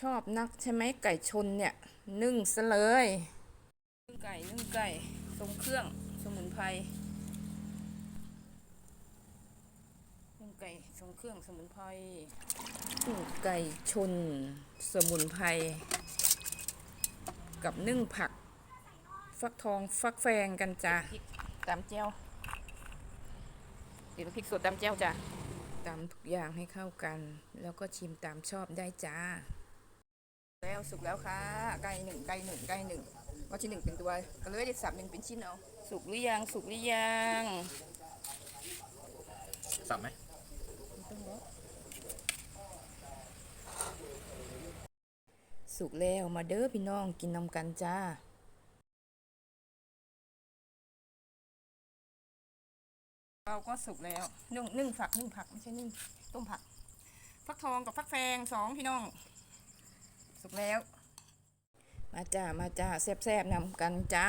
ชอบนักใช่ไหมไก่ชนเนี่ยนึ่งซะเลยนึ่งไก่นึ่งไก่ทรงเครื่องสมุนไพรนึ่งไก่ทรงเครื่องสมุนไพรนึ่งไก่ชนสมุนไพรกับนึ่งผัก ฟักทองฟักแฟงกันจ้ะพริกตามเจียวเดี๋ยวพริกสดตามเจียวจ้ะตามทุกอย่างให้เข้ากัน แล้วก็ชิมตามชอบได้จ้า แล้วสุกแล้วค่ะไก่หนึ่งไก่หนึ่งไก่หนึ่งว่าชิ้นหนึ่งเป็นตัวก็เลยได้สับหนึ่งเป็นชิ้นเอาสุกหรือยังสุกหรือยังสับไหมสุกแล้วมาเด้อพี่น้องกินนำกันจ้าเราก็สุกแล้วนึ่งนึ่งผักนึ่งผักไม่ใช่นึ่งต้มผัก ฟักทองกับฟักแฟงสองพี่น้องสุก แล้ว มาจ้า มาจ้าแซ่บๆนำกันจ้า